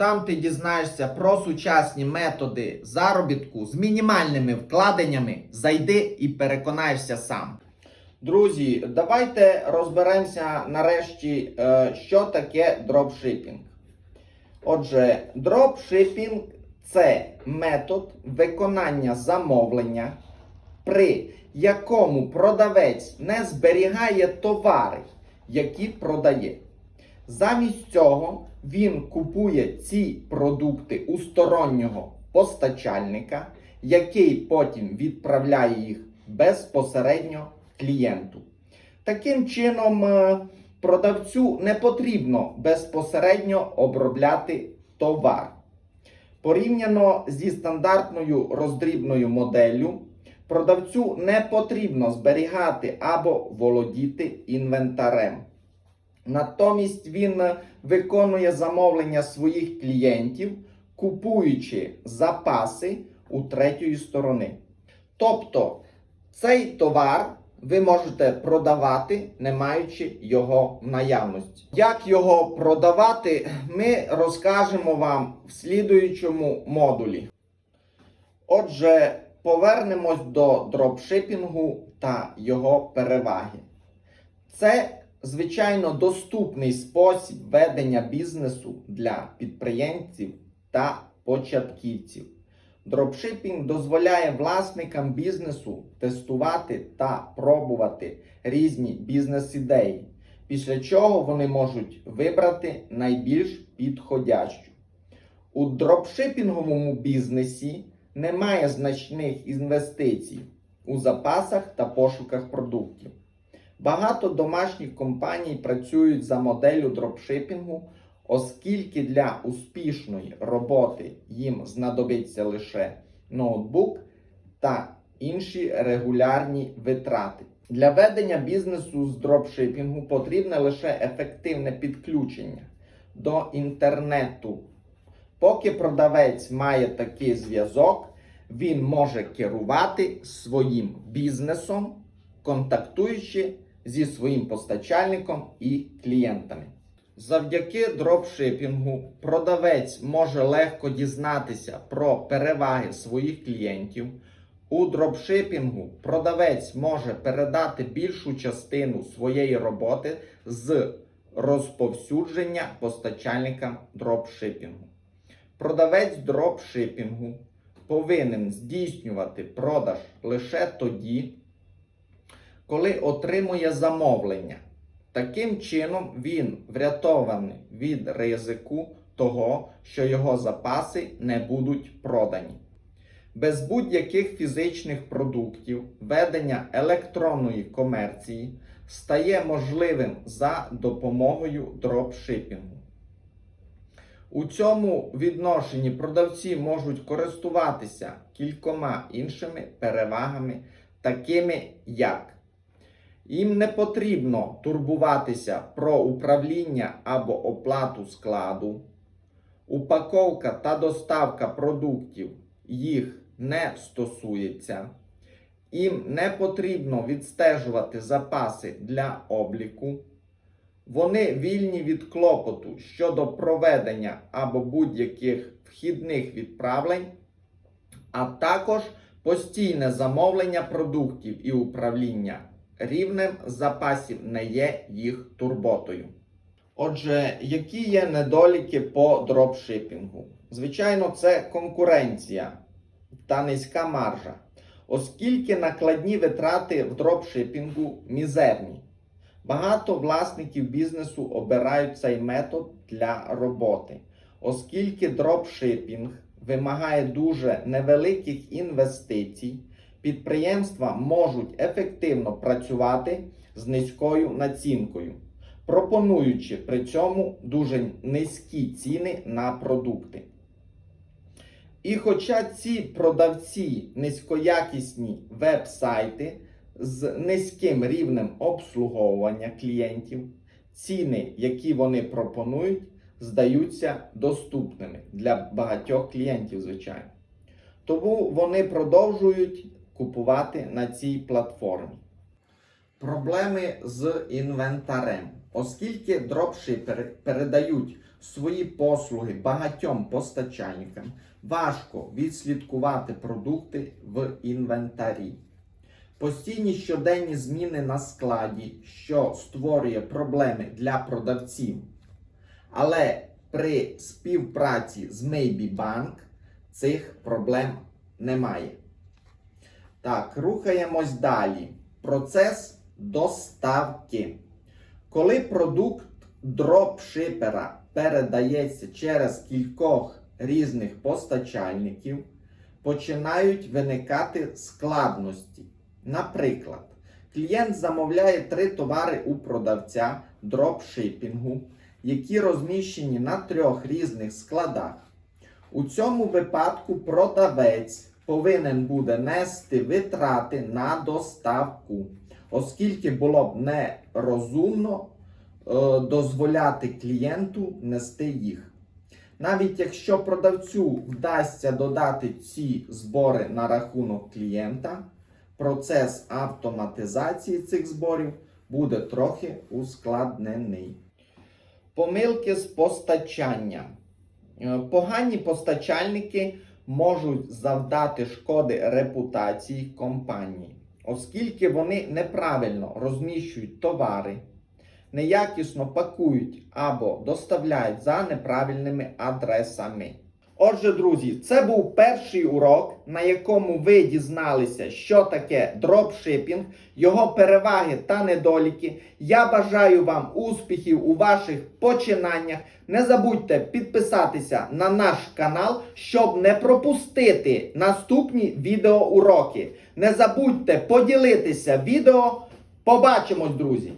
Там ти дізнаєшся про сучасні методи заробітку з мінімальними вкладеннями. Зайди і переконаєшся сам. Друзі, давайте розберемося нарешті, е, що таке дропшипінг. Отже, дропшипінг це метод виконання замовлення, при якому продавець не зберігає товари, які продає. Замість цього він купує ці продукти у стороннього постачальника, який потім відправляє їх безпосередньо клієнту. Таким чином, е, продавцю не потрібно безпосередньо обробляти товар. Порівняно зі стандартною роздрібною моделлю, продавцю не потрібно зберігати або володіти інвентарем. Натомість він е, виконує замовлення своїх клієнтів, купуючи запаси у третьої сторони. Тобто цей товар ви можете продавати, не маючи його в наявності. Як його продавати, ми розкажемо вам в слідуючому модулі. Отже, повернемось до дропшипінгу та його переваги. Це, звичайно, доступний спосіб ведення бізнесу для підприємців та початківців. Дропшипінг дозволяє власникам бізнесу тестувати та пробувати різні бізнес-ідеї, після чого вони можуть вибрати найбільш підходящу. У дропшипінговому бізнесі немає значних інвестицій у запасах та пошуках продуктів. Багато домашніх компаній працюють за моделлю дропшипінгу, оскільки для успішної роботи їм знадобиться лише ноутбук та інші регулярні витрати. Для ведення бізнесу з дропшипінгу потрібне лише ефективне підключення до інтернету. Поки продавець має такий зв'язок, він може керувати своїм бізнесом, контактуючи зі своїм постачальником і клієнтами. Завдяки дропшипінгу продавець може легко дізнатися про переваги своїх клієнтів. У дропшипінгу продавець може передати більшу частину своєї роботи з розповсюдження постачальникам дропшипінгу. Продавець дропшипінгу повинен здійснювати продаж лише тоді, коли отримує замовлення. Таким чином він врятований від ризику того, що його запаси не будуть продані. Без будь-яких фізичних продуктів ведення електронної комерції стає можливим за допомогою дропшипінгу. У цьому відношенні продавці можуть користуватися кількома іншими перевагами, такими як їм не потрібно турбуватися про управління або оплату складу, упаковка та доставка продуктів їх не стосується, їм не потрібно відстежувати запаси для обліку. Вони вільні від клопоту щодо проведення або будь-яких вхідних відправлень, а також постійне замовлення продуктів і управління рівнем запасів не є їх турботою. Отже, які є недоліки по дропшипінгу? Звичайно, це конкуренція та низька маржа, оскільки накладні витрати в дропшипінгу мізерні. Багато власників бізнесу обирають цей метод для роботи, оскільки дропшипінг вимагає дуже невеликих інвестицій, підприємства можуть ефективно працювати з низькою націнкою, пропонуючи при цьому дуже низькі ціни на продукти. І хоча ці продавці низькоякісні веб-сайти з низьким рівнем обслуговування клієнтів, ціни, які вони пропонують, здаються доступними для багатьох клієнтів, звичайно. Тому вони продовжують купувати на цій платформі. Проблеми з інвентарем. Оскільки дропшипери передають свої послуги багатьом постачальникам, важко відслідкувати продукти в інвентарі. Постійні щоденні зміни на складі, що створює проблеми для продавців. Але при співпраці з Maybe Bank цих проблем немає. Так, рухаємось далі. Процес доставки. Коли продукт дропшипера передається через кількох різних постачальників, починають виникати складності. Наприклад, клієнт замовляє три товари у продавця дропшипінгу, які розміщені на трьох різних складах. У цьому випадку продавець повинен буде нести витрати на доставку, оскільки було б нерозумно е, дозволяти клієнту нести їх. Навіть якщо продавцю вдасться додати ці збори на рахунок клієнта, процес автоматизації цих зборів буде трохи ускладнений. Помилки з постачанням. Е, Погані постачальники можуть завдати шкоди репутації компанії, оскільки вони неправильно розміщують товари, неякісно пакують або доставляють за неправильними адресами. Отже, друзі, це був перший урок, на якому ви дізналися, що таке дропшипінг, його переваги та недоліки. Я бажаю вам успіхів у ваших починаннях. Не забудьте підписатися на наш канал, щоб не пропустити наступні відеоуроки. Не забудьте поділитися відео. Побачимось, друзі!